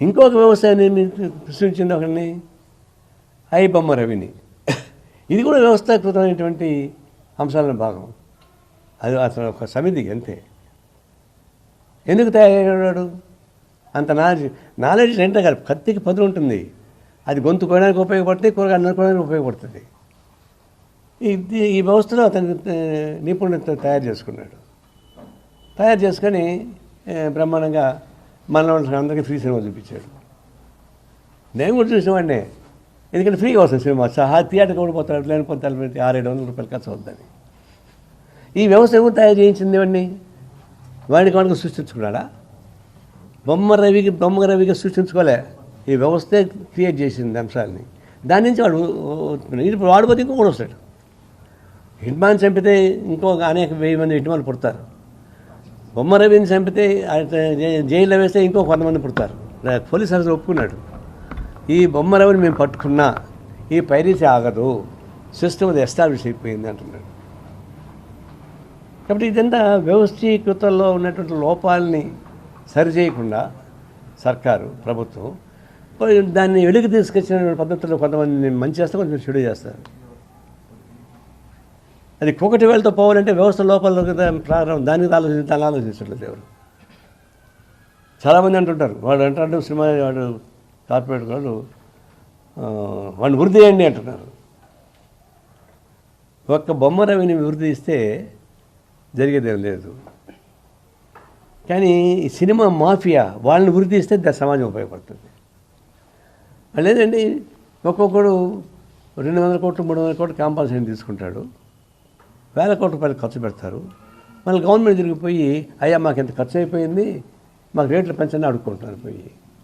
ఇంకొక వ్యవసాయాన్ని సృష్టించింది ఒకరిని ఐ బొమ్మ రవిని. ఇది కూడా వ్యవస్థాకృతమైనటువంటి అంశాలను భాగం. అది అతను ఒక సమితి అంతే. ఎందుకు తయారయ్యాడు? అంత నాలెడ్జ్ నాలెడ్జ్ రెంటే కాదు కత్తికి పదులు ఉంటుంది. అది గొంతు కోయడానికి ఉపయోగపడుతుంది కూరగాయలు నరుకోవడానికి ఉపయోగపడుతుంది. ఇది ఈ వ్యవస్థలో అతను నిపుణులతో తయారు చేసుకున్నాడు. తయారు చేసుకొని బ్రహ్మాండంగా మన అందరికీ ఫ్రీ సినిమా చూపించాడు. నేను కూడా చూసినవాడినే ఎందుకంటే ఫ్రీగా వస్తుంది సినిమా. సహా థియేటర్ కూడా పోతాడు. లేనిపోతే తలపెట్టి ఆరేడు వందల రూపాయలు ఖర్చు అవుతుందని ఈ వ్యవస్థ ఎవరు తయారు చేయించింది ఇవన్నీ వాడికి వాడికి సృష్టించుకున్నాడా? బొమ్మ రవికి బొమ్మ రవిగా సృష్టించుకోలే. ఈ వ్యవస్థే క్రియేట్ చేసింది అంశాలని. దాని నుంచి వాడు ఇప్పుడు వాడిపోతే ఇంకొకటి వస్తాడు. హిట్మాన్ చంపితే ఇంకో అనేక వెయ్యి మంది హిట్మాన్ పుడతారు. బొమ్మ రవిని చంపితే జై- జైల్లో వేస్తే ఇంకో కొంతమంది పుడతారు. పోలీస్ ఆఫీసర్ ఒప్పుకున్నాడు. ఈ బొమ్మ రవిని మేము పట్టుకున్నా ఈ పైరీసీ ఆగదు. సిస్టమ్ అది ఎస్టాబ్లిష్ అయిపోయింది అంటున్నాడు. కాబట్టి ఇదంతా వ్యవస్థీకృతంలో ఉన్నటువంటి లోపాలని సరిచేయకుండా సర్కారు ప్రభుత్వం దాన్ని వెలుగు తీసుకొచ్చిన పద్ధతుల్లో కొంతమంది మంచి చేస్తారు కొంచెం చెడు చేస్తారు. అది కుకటి వేళతో పోవాలంటే వ్యవస్థ లోపల ప్రారంభం. దానికి ఆలోచించి దాన్ని ఆలోచించట్లేదు ఎవరు చాలామంది అంటుంటారు. వాడు అంటాడు సినిమా వాడు కార్పొరేట్ వాడు వాడిని వృద్ధి చేయండి అంటున్నారు. ఒక్క బొమ్మ రవిని వృద్ధి ఇస్తే జరిగేదేం లేదు. కానీ ఈ సినిమా మాఫియా వాళ్ళని వృద్ధి ఇస్తే దా- సమాజం ఉపయోగపడుతుంది. లేదండి ఒక్కొక్కడు రెండు వందల కోట్లు మూడు వందల కోట్లు కాంపల్సరీ తీసుకుంటాడు. వేల కోట్ల రూపాయలు ఖర్చు పెడతారు. మళ్ళీ గవర్నమెంట్ తిరిగిపోయి అయ్యా మాకు ఎంత ఖర్చు అయిపోయింది. మాకు రేట్లు పెంచని అడుక్కుంటారు పోయి.